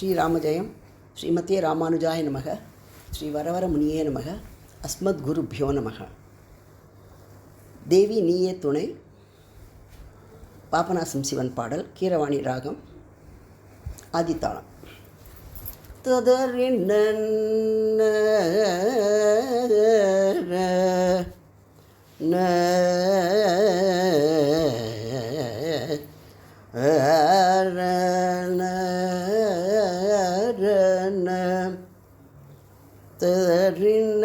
ஸ்ரீராமஜெயம் ஸ்ரீமதே ராமானுஜாய நமக ஸ்ரீ வரவர முனியே நமக அஸ்மத் குருபியோ நமக. தேவி நீயே துணை பாபநாசம் சிவன் பாடல் கீரவாணி ராகம் ஆதித்தாளம். ததறின ததறின்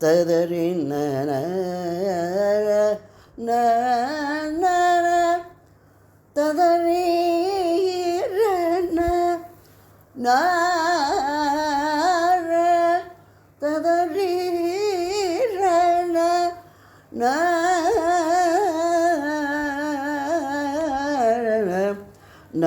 ததறின் ததறீரன நார. ந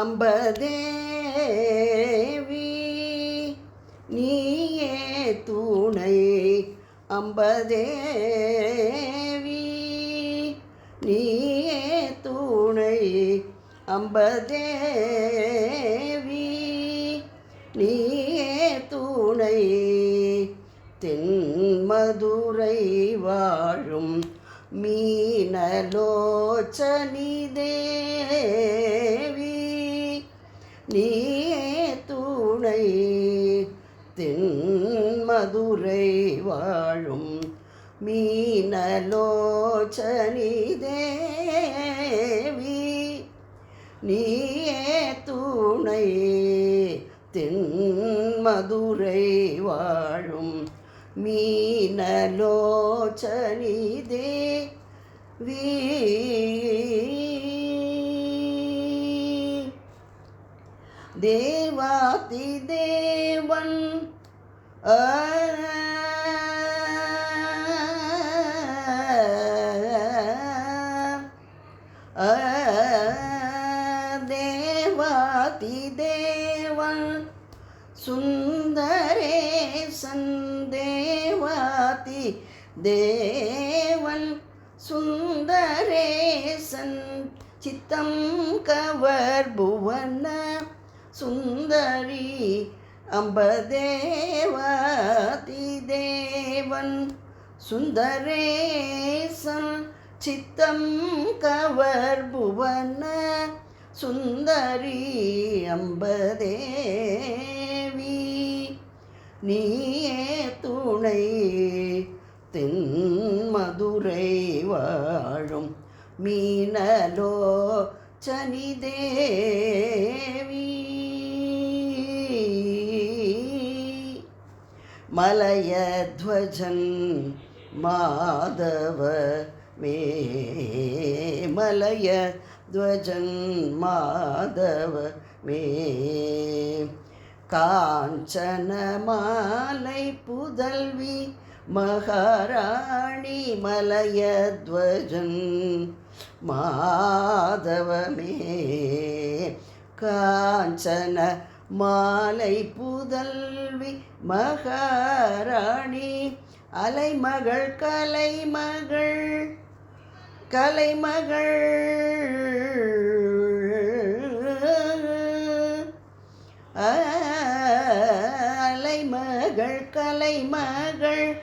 அம்பதேவி நீயே துணை. அம்பதேவி நீயே துணை. அம்பதேவி நீயே துணை. தென்மதுரை வாழும் மீனலோச்சனி. நீயே துணை தென்மதுரை வாழும் மீனலோச்சனி தேவி நீயே துணை தென்மதுரை வாழும் மீனலோச்சனி தேவி தேவாதி தேவன். தேவாதி தேவன். சுந்தரேசன் தேவாதி தேவன். சுந்தரேசன் சித்தம் கவர் புவன சுந்தரி அம்பதேவாதிதேவன் சுந்தரேசன் சித்தம் கவர் புவன சுந்தரி அம்பதேவி நீயே துணை தென் மதுரை வாழும் மீனலோ சனிதேவி. மலயத்வஜன் மாதவ மே மலய துவஜன் மாதவ மே காஞ்சன மாலை புதல்வி மகாராணி மலயத்வஜன் மாதவமே காஞ்சன மாலை புதல்வி மகாராணி அலைமகள் கலைமகள் கலைமகள். அலைமகள் கலைமகள்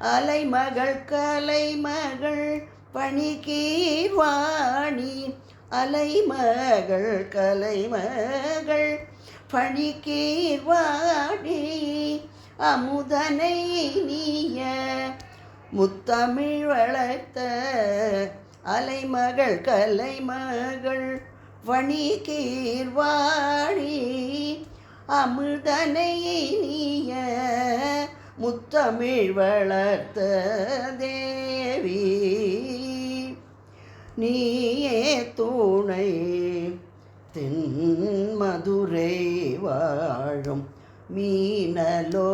அலைமகள் கலைமகள் பணிகீர்வாணி அலைமகள் கலைமகள். பணிகீர்வாணி அமுதனை நீய முத்தமிழ் வளர்த்த அலைமகள் கலைமகள் வணிகீர்வாணி அமிர்தனை நீய முத்தமிழ் வளர்த்த தேவி நீயே துணை தென் மதுரை வாழும். மீனலோ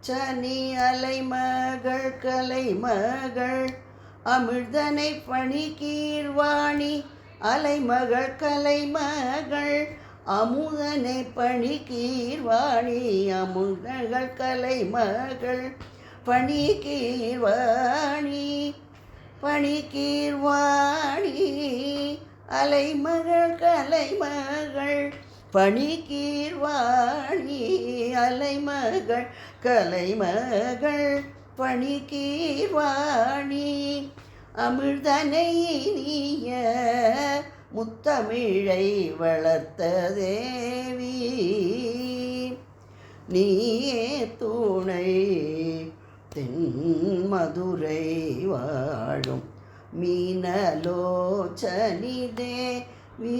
சனி அலைமகள் கலைமகள் அமிர்தனை பணிகீர்வாணி அலைமகள் கலைமகள் அமுதனை பணி கீர்வாணி அமுதகள் கலைமகள் பணி கீர்வாணி பணி கீர்வாணி அலைமகள் கலைமகள் பணிக்கீர்வாணி அலைமகள் கலைமகள் பணிக்கீர்வாணி அமிர்தனை நீய முத்தமிழை வளர்த்த தேவி. நீயே துணை தென் மதுரை வாழும் மீனலோச்சனி தேவி